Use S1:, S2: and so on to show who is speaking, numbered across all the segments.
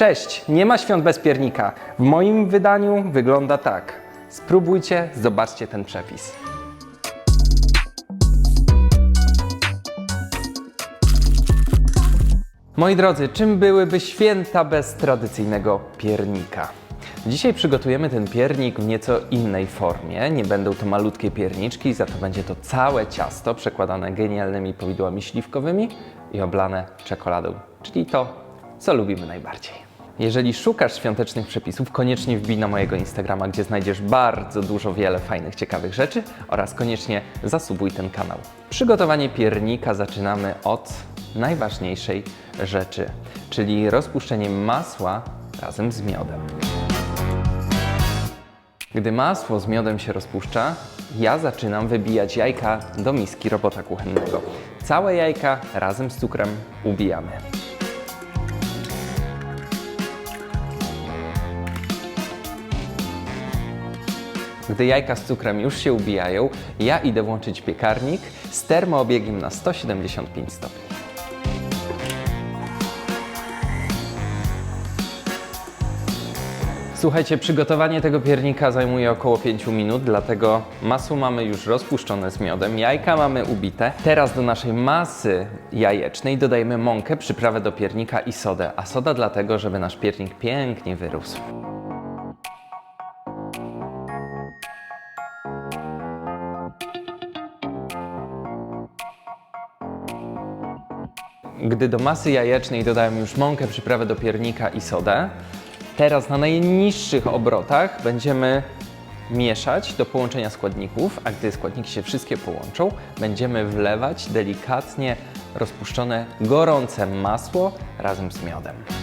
S1: Cześć, nie ma świąt bez piernika. W moim wydaniu wygląda tak. Spróbujcie, zobaczcie ten przepis. Moi drodzy, czym byłyby święta bez tradycyjnego piernika? Dzisiaj przygotujemy ten piernik w nieco innej formie. Nie będą to malutkie pierniczki, za to będzie to całe ciasto przekładane genialnymi powidłami śliwkowymi i oblane czekoladą, czyli to, co lubimy najbardziej. Jeżeli szukasz świątecznych przepisów, koniecznie wbij na mojego Instagrama, gdzie znajdziesz bardzo dużo, wiele fajnych, ciekawych rzeczy oraz koniecznie zasubuj ten kanał. Przygotowanie piernika zaczynamy od najważniejszej rzeczy, czyli rozpuszczenie masła razem z miodem. Gdy masło z miodem się rozpuszcza, ja zaczynam wybijać jajka do miski robota kuchennego. Całe jajka razem z cukrem ubijamy. Gdy jajka z cukrem już się ubijają, ja idę włączyć piekarnik z termoobiegiem na 175 stopni. Słuchajcie, przygotowanie tego piernika zajmuje około 5 minut, dlatego masło mamy już rozpuszczone z miodem, jajka mamy ubite. Teraz do naszej masy jajecznej dodajemy mąkę, przyprawę do piernika i sodę, a soda dlatego, żeby nasz piernik pięknie wyrósł. Gdy do masy jajecznej dodałem już mąkę, przyprawę do piernika i sodę, teraz na najniższych obrotach będziemy mieszać do połączenia składników, a gdy składniki się wszystkie połączą, będziemy wlewać delikatnie rozpuszczone gorące masło razem z miodem.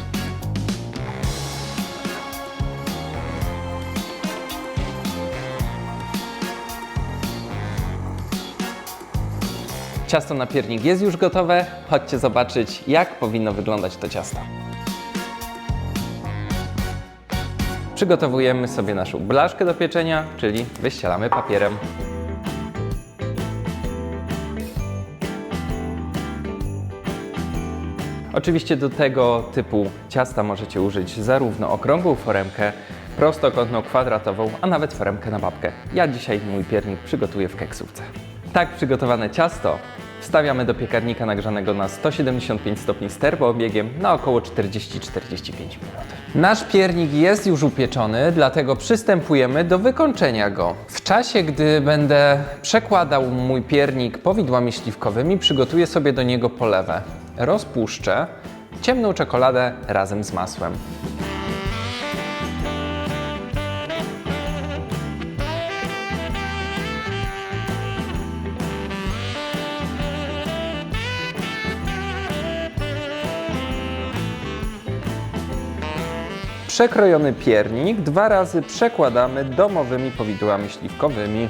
S1: Ciasto na piernik jest już gotowe. Chodźcie zobaczyć, jak powinno wyglądać to ciasto. Przygotowujemy sobie naszą blaszkę do pieczenia, czyli wyścielamy papierem. Oczywiście do tego typu ciasta możecie użyć zarówno okrągłą foremkę, prostokątną, kwadratową, a nawet foremkę na babkę. Ja dzisiaj mój piernik przygotuję w keksówce. Tak przygotowane ciasto wstawiamy do piekarnika nagrzanego na 175 stopni z termoobiegiem na około 40-45 minut. Nasz piernik jest już upieczony, dlatego przystępujemy do wykończenia go. W czasie, gdy będę przekładał mój piernik powidłami śliwkowymi, przygotuję sobie do niego polewę. Rozpuszczę ciemną czekoladę razem z masłem. Przekrojony piernik dwa razy przekładamy domowymi powidłami śliwkowymi.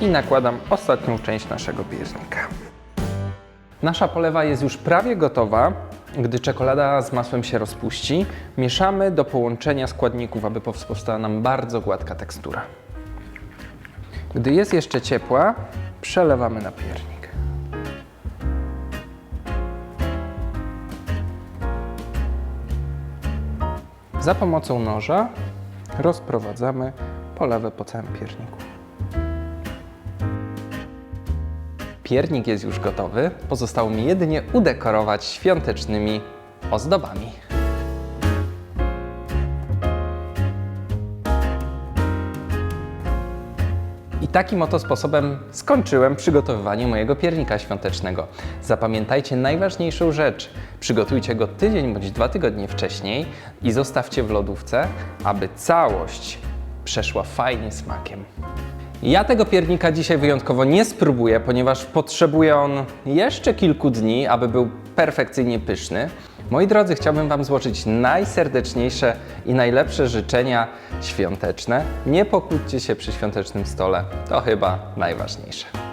S1: I nakładam ostatnią część naszego piernika. Nasza polewa jest już prawie gotowa. Gdy czekolada z masłem się rozpuści, mieszamy do połączenia składników, aby powstała nam bardzo gładka tekstura. Gdy jest jeszcze ciepła, przelewamy na piernik. Za pomocą noża rozprowadzamy polewę po całym pierniku. Piernik jest już gotowy, pozostało mi jedynie udekorować świątecznymi ozdobami. Takim oto sposobem skończyłem przygotowywanie mojego piernika świątecznego. Zapamiętajcie najważniejszą rzecz. Przygotujcie go tydzień bądź dwa tygodnie wcześniej i zostawcie w lodówce, aby całość przeszła fajnie smakiem. Ja tego piernika dzisiaj wyjątkowo nie spróbuję, ponieważ potrzebuje on jeszcze kilku dni, aby był perfekcyjnie pyszny. Moi drodzy, chciałbym Wam złożyć najserdeczniejsze i najlepsze życzenia świąteczne. Nie pokłóćcie się przy świątecznym stole, to chyba najważniejsze.